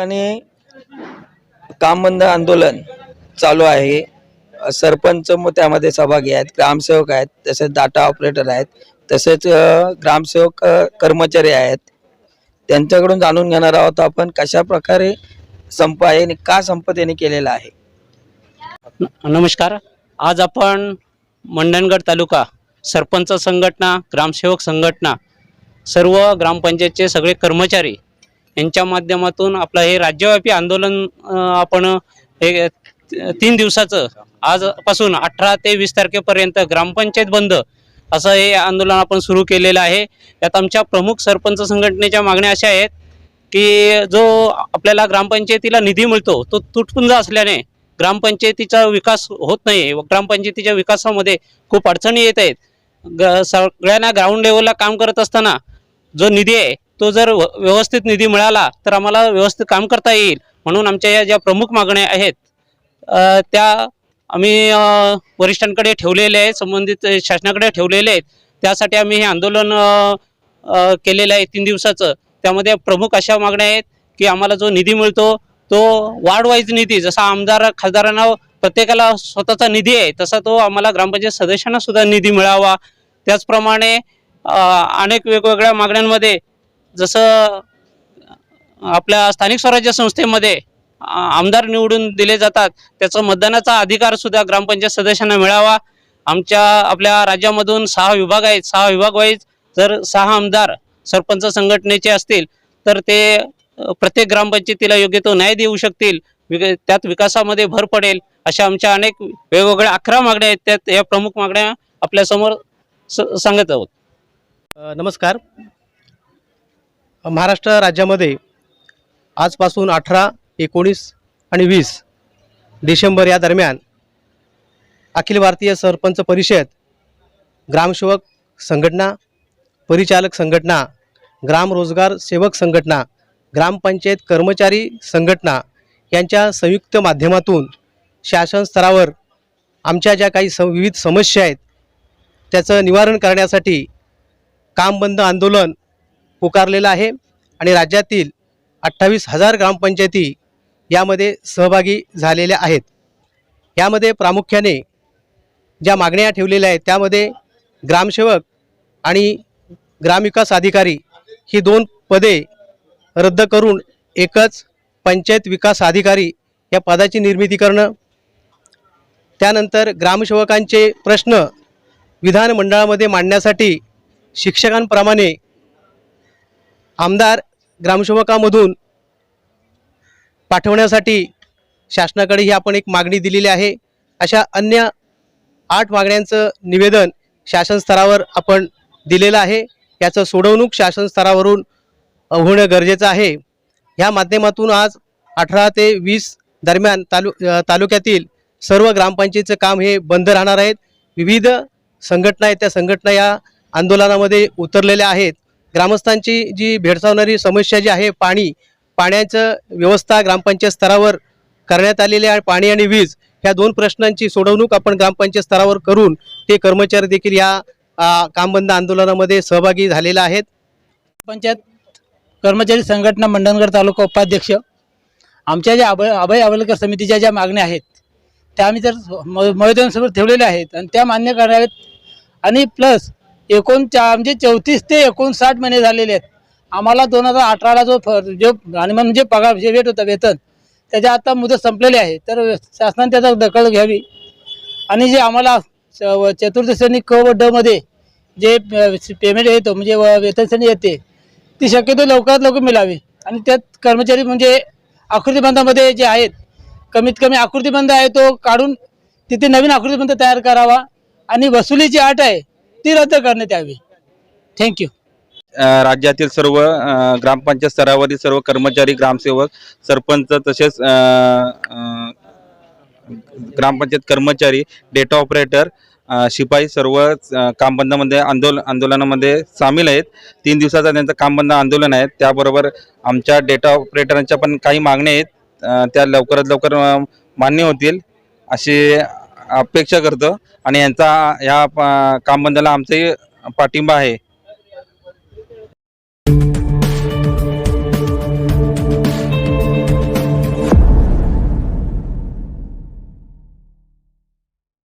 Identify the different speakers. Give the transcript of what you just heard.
Speaker 1: ठिकाणी काम बंद आंदोलन चालू आहे. सरपंच मग त्यामध्ये सहभागी आहेत ग्रामसेवक आहेत तसेच डाटा ऑपरेटर आहेत तसेच ग्रामसेवक कर्मचारी आहेत. त्यांच्याकडून जाणून घेणार आहोत आपण कशा प्रकारे संप आहे आणि का संप त्यांनी केलेला आहे.
Speaker 2: नमस्कार. आज आपण मंडणगड तालुका सरपंच संघटना ग्रामसेवक संघटना सर्व ग्रामपंचायतचे सगळे कर्मचारी यांच्या माध्यमातून आपलं हे राज्यव्यापी आंदोलन आपण हे तीन दिवसाचं आजपासून अठरा ते वीस तारखेपर्यंत ग्रामपंचायत बंद असं हे आंदोलन आपण सुरू केलेलं आहे. यात आमच्या प्रमुख सरपंच संघटनेच्या मागण्या अशा आहेत की जो आपल्याला ग्रामपंचायतीला निधी मिळतो तो तुटपुंजा असल्याने ग्रामपंचायतीचा विकास होत नाही. व ग्रामपंचायतीच्या विकासामध्ये खूप अडचणी येत आहेत. ग सगळ्यांना ग्राउंड लेवलला काम करत असताना जो निधी आहे तो जर व्यवस्थित निधी मिळाला तर आम्हाला व्यवस्थित काम करता येईल म्हणून आमच्या या ज्या प्रमुख मागण्या आहेत त्या आम्ही वरिष्ठांकडे ठेवलेले आहेत संबंधित शासनाकडे ठेवलेले आहेत. त्यासाठी आम्ही हे आंदोलन केलेलं आहे तीन दिवसाचं. त्यामध्ये प्रमुख अशा मागण्या आहेत की आम्हाला जो निधी मिळतो तो वार्ड वाईज निधी जसा आमदार खासदारांना प्रत्येकाला स्वतःचा निधी आहे तसा तो आम्हाला ग्रामपंचायत सदस्यांना सुद्धा निधी मिळावा. त्याचप्रमाणे अनेक वेगवेगळ्या मागण्यांमध्ये जसं आपल्या स्थानिक स्वराज्य संस्थेमध्ये आमदार निवडून दिले जातात त्याचा मतदानाचा अधिकार सुद्धा ग्रामपंचायत सदस्यांना मिळावा. आमच्या आपल्या राज्यामधून सहा विभाग आहेत. सहा विभाग वाईज जर सहा आमदार सरपंच संघटनेचे असतील तर ते प्रत्येक ग्रामपंचायतीला योग्य तो न्याय देऊ शकतील. विक- त्यात विकासामध्ये भर पडेल अशा आमच्या अनेक वेगवेगळ्या अकरा मागण्या आहेत. त्यात या प्रमुख मागण्या आपल्यासमोर स- सांगत आहोत.
Speaker 3: नमस्कार. महाराष्ट्र राज्यामध्ये आजपासून अठरा एकोणीस आणि वीस डिसेंबर या दरम्यान अखिल भारतीय सरपंच परिषद ग्रामसेवक संघटना परिचालक संघटना ग्राम रोजगार सेवक संघटना ग्रामपंचायत कर्मचारी संघटना यांच्या संयुक्त माध्यमातून शासन स्तरावर आमच्या ज्या काही स विविध समस्या आहेत त्याचं निवारण करण्यासाठी काम बंद आंदोलन पुकारलेलं आहे आणि राज्यातील अठ्ठावीस हजार ग्रामपंचायती यामध्ये सहभागी झालेल्या आहेत. यामध्ये प्रामुख्याने ज्या मागण्या ठेवलेल्या आहेत त्यामध्ये ग्रामसेवक आणि ग्रामविकास अधिकारी ही दोन पदे रद्द करून एकच पंचायत विकास अधिकारी या पदाची निर्मिती करणं त्यानंतर ग्रामसेवकांचे प्रश्न विधानमंडळामध्ये मांडण्यासाठी शिक्षकांप्रमाणे आमदार ग्रामसेवकामधून पाठवण्यासाठी शासनाकडे ही आपण एक मागणी दिलेली आहे. अशा अन्य आठ मागण्यांचं निवेदन शासन स्तरावर आपण दिलेलं आहे. याचं सोडवणूक शासन स्तरावरून होणं गरजेचं आहे. ह्या माध्यमातून आज अठरा ते वीस दरम्यान तालु तालुक्यातील सर्व ग्रामपंचायतीचं काम हे बंद राहणार आहेत. विविध संघटना आहेत. त्या संघटना या आंदोलनामध्ये उतरलेल्या आहेत. ग्रामस्थांची जी भेडसावणारी समस्या जी आहे पाणी पाण्याचं व्यवस्था ग्रामपंचायत स्तरावर करण्यात आलेली आहे. पाणी आणि वीज ह्या दोन प्रश्नांची सोडवणूक आपण ग्रामपंचायत स्तरावर करून ते कर्मचारी देखील या कामबंद काम बंद आंदोलनामध्ये सहभागी झालेले आहेत.
Speaker 4: पंचायत कर्मचारी संघटना मंडणगड तालुका उपाध्यक्ष आमच्या ज्या अभय अभय आवलकर समितीच्या ज्या मागण्या आहेत त्या आम्ही तर महोदयांसमोर ठेवलेल्या आहेत आणि त्या मान्य कराव्यात आणि प्लस एकूण चा आमचे चौतीस ते एकोणसाठ महिने झालेले आहेत. आम्हाला दोन हजार अठराला जो फ जो आणि म्हणजे पगार जे भेट होता वेतन त्याच्या आता मुदत संपलेली आहे. तर शासनाने त्याचा दखल घ्यावी. आणि जे आम्हाला च- चतुर्थ श्रेणी क व ड मध्ये जे पेमेंट येतो म्हणजे व- वेतन श्रेणी येते ती शक्यतो लवकरात लवकर मिळावी. आणि त्यात कर्मचारी म्हणजे आकृतीबंधामध्ये जे आहेत कमीत कमी आकृतीबंध आहे तो काढून तिथे नवीन आकृतीबंध तयार करावा. आणि वसुलीची अट आहे ती रद्द करण्यात यावी. थँक्यू
Speaker 5: राज्यातील सर्व ग्रामपंचायत स्तरावरील सर्व कर्मचारी ग्रामसेवक सरपंच तसेच ग्रामपंचायत कर्मचारी डेटा ऑपरेटर शिपाई सर्व अ, कामबंदामध्ये आंदोलन आंदोलनामध्ये सामील आहेत. तीन दिवसाचं त्यांचं कामबंद आंदोलन आहे. त्याबरोबर आमच्या डेटा ऑपरेटरांच्या पण काही मागण्या आहेत. त्या लवकरात लवकर मान्य होतील. अशी अपेक्षा करतो. आणि यांचा ह्या प- कामबंदाला आमचाही पाठिंबा आहे.